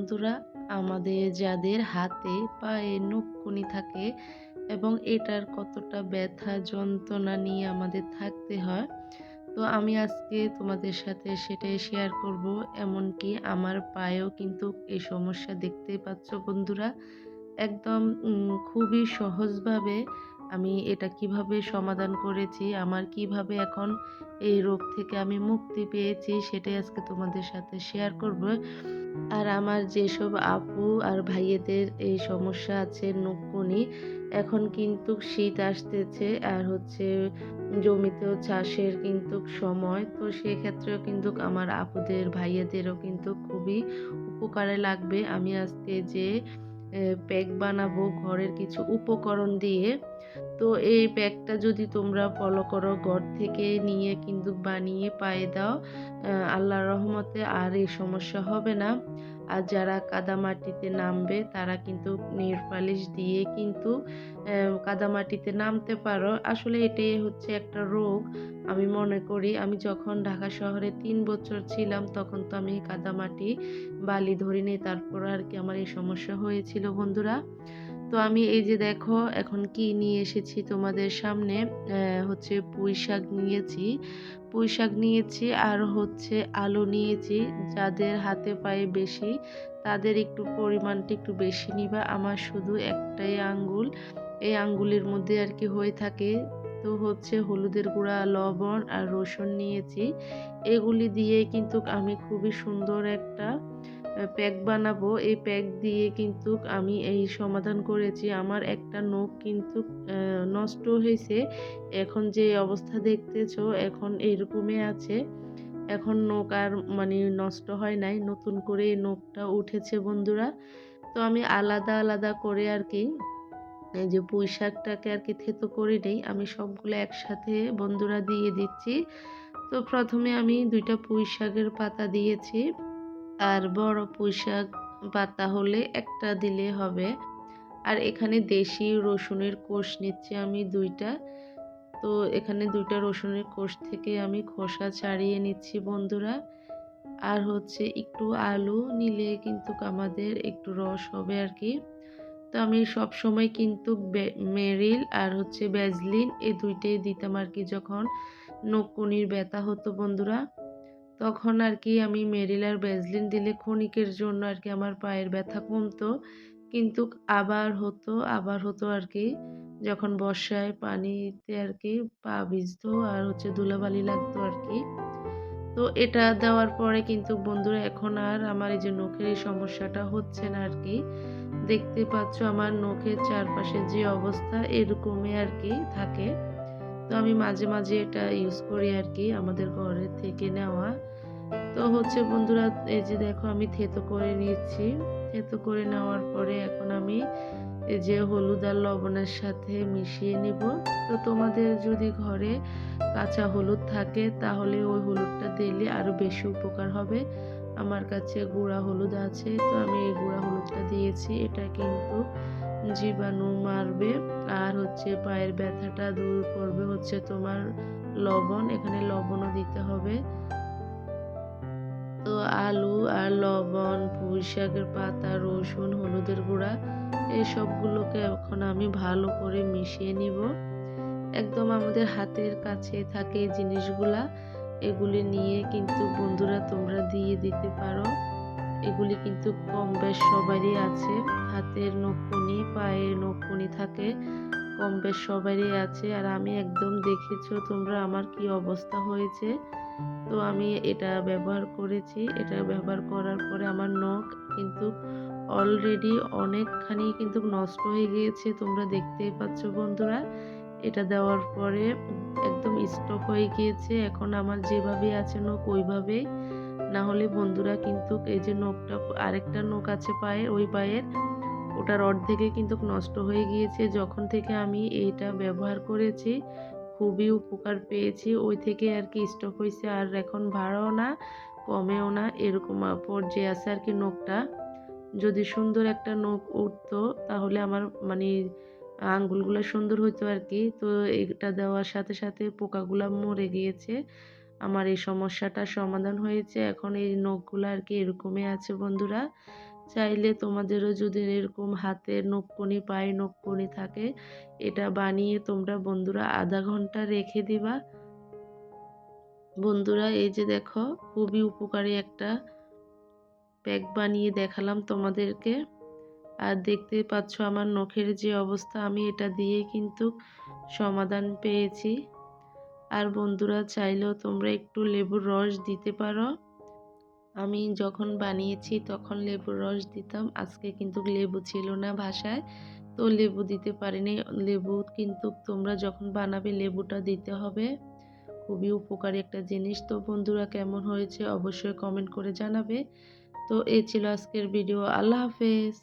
বন্ধুরা, আমাদের যাদের হাতে পায়ে নখকুনি থাকে এবং এটার কতটা ব্যথা যন্ত্রণা নিয়ে আমাদের থাকতে হয়, তো আমি আজকে তোমাদের সাথে সেটাই শেয়ার করব। এমনকি আমার পায়েও কিন্তু এই সমস্যা দেখতেই পাচ্ছ বন্ধুরা। একদম খুবই সহজভাবে আমি এটা কীভাবে সমাধান করেছি? আমার কীভাবে এখন এই রোগ থেকে আমি মুক্তি পেয়েছি? সেটাই আজকে তোমাদের সাথে শেয়ার করব। আর আমার যেসব আপু আর ভাইয়েদের এই সমস্যা আছে নকুনি, এখন কিন্তু শীত আসতেছে আর হচ্ছে জমিতেও চাষের কিন্তু সময়। তো সেক্ষেত্রেও কিন্তু আমার আপুদের, ভাইয়েদেরও কিন্তু খুবই উপকারে লাগবে। আমি আজকে যে প্যাক বানাবো ঘরের কিছু উপকরণ দিয়ে তো এই ব্যাগটা যদি তোমরা ফলো করো ঘর থেকে নিয়ে কিন্তু বানিয়ে পায়ে দাও আল্লাহর রহমতে আর এই সমস্যা হবে না। আর যারা কাদামাটিতে নামবে তারা কিন্তু পালিশ দিয়ে কিন্তু কাদামাটিতে নামতে পারো। আসলে এটাই হচ্ছে একটা রোগ। আমি মনে করি আমি যখন ঢাকা শহরে তিন বছর ছিলাম তখন তো আমি কাদামাটি বালি ধরিনি, তারপর আর কি আমার এই সমস্যা হয়েছিল বন্ধুরা। তো আমি এই যে দেখো, এখন কি নিয়ে এসেছি তোমাদের সামনে? হচ্ছে পুঁই শাক নিয়েছি। পুঁই শাক নিয়েছি আর হচ্ছে আলু নিয়েছি। যাদের হাতে পায়ে বেশি, তাদের একটু পরিমাণটা একটু বেশি নিবা। আমার শুধু একটাই আঙ্গুল। এই আঙ্গুলের মধ্যে আর কি হয়ে থাকে। তো হচ্ছে হলুদের গুঁড়া, লবণ আর রসুন নিয়েছি। এগুলি দিয়ে কিন্তু আমি খুবই সুন্দর একটা প্যাক বানাবো। এই প্যাক দিয়ে কিন্তু আমি এই সমাধান করেছি। আমার একটা নখ কিন্তু নষ্ট হয়েছে। এখন যে অবস্থা দেখতেছ, এখন এইরকমই আছে। এখন নখ আর মানে নষ্ট হয় নাই। নতুন করে এই নখটা উঠেছে বন্ধুরা। তো আমি আলাদা আলাদা করে আর কি, এই যে পুঁই শাকটাকে আর কি থেতো করে নেই। আমি সবগুলো একসাথে বন্ধুরা দিয়ে দিচ্ছি। তো প্রথমে আমি দুইটা পুঁই শাকের পাতা দিয়েছি। আর বড় পুঁইশাক পাতা হলে একটা দিলে হবে। আর এখানে দেশি রসুনের কোষ নিচ্ছি আমি দুইটা। তো এখানে দুইটা রসুনের কোষ থেকে আমি খোসা ছাড়িয়ে নিচ্ছি বন্ধুরা। আর হচ্ছে একটু আলু নিলে কিন্তু আমাদের একটু রস হবে আর কি তো আমি সব সময় কিন্তু মেরিল আর হচ্ছে ব্যাজলিন এই দুইটাই দিতাম আর কি যখন নকুনির ব্যথা হতো বন্ধুরা। তখন আর কি আমি মেরিলার ব্যাজলিন দিলে ক্ষণিকের জন্য আর কি আমার পায়ের ব্যথা কমতো। কিন্তু আবার হতো আবার হতো আর কি যখন বর্ষায় পানিতে আর কি পা ভিজতো আর হচ্ছে ধুলাবালি লাগতো আর কি তো এটা দেওয়ার পরে কিন্তু বন্ধুরা এখন আর আমার এই যে নখের এই সমস্যাটা হচ্ছে না আর কি দেখতে পাচ্ছ আমার নখের চারপাশে যে অবস্থা এরকমই আর কি থাকে। তো আমি মাঝে মাঝে এটা ইউজ করি আর কি আমাদের ঘরের থেকে নেওয়া। তো হচ্ছে বন্ধুরা, এই যে দেখো আমি থেতো করে নিচ্ছি। থেতো করে নেওয়ার পরে এখন আমি এই যে হলুদ আর লবণের সাথে মিশিয়ে নিব। তো তোমাদের যদি ঘরে কাঁচা হলুদ থাকে তাহলে ওই হলুদটা দিলে আরও বেশি উপকার হবে। আমার কাছে গুঁড়া হলুদ আছে, তো আমি এই গুঁড়া হলুদটা দিয়েছি। এটা কিন্তু জীবাণু মারবে, আর হচ্ছে পায়ের ব্যথাটা দূর করবে হচ্ছে তোমার লবণ, এখানে লবণও দিতে হবে। তো আলু আর লবণ, পুঁই শাকের পাতা, রসুন, হলুদের গুঁড়া, এই সবগুলোকে এখন আমি ভালো করে মিশিয়ে নিব। একদম আমাদের হাতের কাছে থাকে জিনিসগুলা, এগুলি নিয়ে কিন্তু বন্ধুরা তোমরা দিয়ে দিতে পারো। এগুলি কিন্তু কম বেশ সবারই আছে। হাতের নখুনি, পায়ের নখুনি থাকে, কম বেশ সবারই আছে। আর আমি একদম দেখেছ তোমরা আমার কি অবস্থা হয়েছে? তো আমি এটা ব্যবহার করেছি। এটা ব্যবহার করার পরে আমার নখ কিন্তু অলরেডি অনেকখানি কিন্তু নষ্ট হয়ে গিয়েছে। তোমরা দেখতেই পাচ্ছ বন্ধুরা, এটা দেওয়ার পরে একদম স্টক হয়ে গিয়েছে। এখন আমার যেভাবে আছে নখ ওইভাবে না হলে বন্ধুরা কিন্তু এই যে নখটা, আরেকটা নখ আছে পায়ের, ওই পায়ের, ওটার অর্ধেকে কিন্তু নষ্ট হয়ে গিয়েছে। যখন থেকে আমি এইটা ব্যবহার করেছি, খুবই উপকার পেয়েছি। ওই থেকে আর কি স্টক হয়েছে আর এখন ভাড়াও না, কমেও না, এরকম পর্যায়ে আছে আর কি নখটা। যদি সুন্দর একটা নখ উঠতো, তাহলে আমার মানে আঙ্গুলগুলো সুন্দর হইতো আর কি। তো এটা দেওয়ার সাথে সাথে পোকাগুলো মরে গিয়েছে। আমার এই সমস্যাটার সমাধান হয়েছে। এখন এই নখগুলো আর কি এরকমই আছে বন্ধুরা। চাইলে তোমাদেরও যদি এরকম হাতের নখকুনি পায়ে নখকুনি থাকে, এটা বানিয়ে তোমরা বন্ধুরা আধা ঘণ্টা রেখে দিবা। বন্ধুরা, এই যে দেখো, খুবই উপকারী একটা প্যাক বানিয়ে দেখালাম তোমাদেরকে। আর দেখতে পাচ্ছ আমার নখের যে অবস্থা, আমি এটা দিয়ে কিন্তু সমাধান পেয়েছি। আর বন্ধুরা চাইলেও তোমরা একটু লেবুর রস দিতে পারো। আমি যখন বানিয়েছি তখন লেবুর রস দিতাম। আজকে কিন্তু লেবু ছিল না ভাষায় তো লেবু দিতে পারিনি। লেবু কিন্তু তোমরা যখন বানাবে লেবুটা দিতে হবে। খুবই উপকারী একটা জিনিস। তো বন্ধুরা কেমন হয়েছে অবশ্যই কমেন্ট করে জানাবে। তো এই ছিল আজকের ভিডিও আল্লাহ হাফেজ।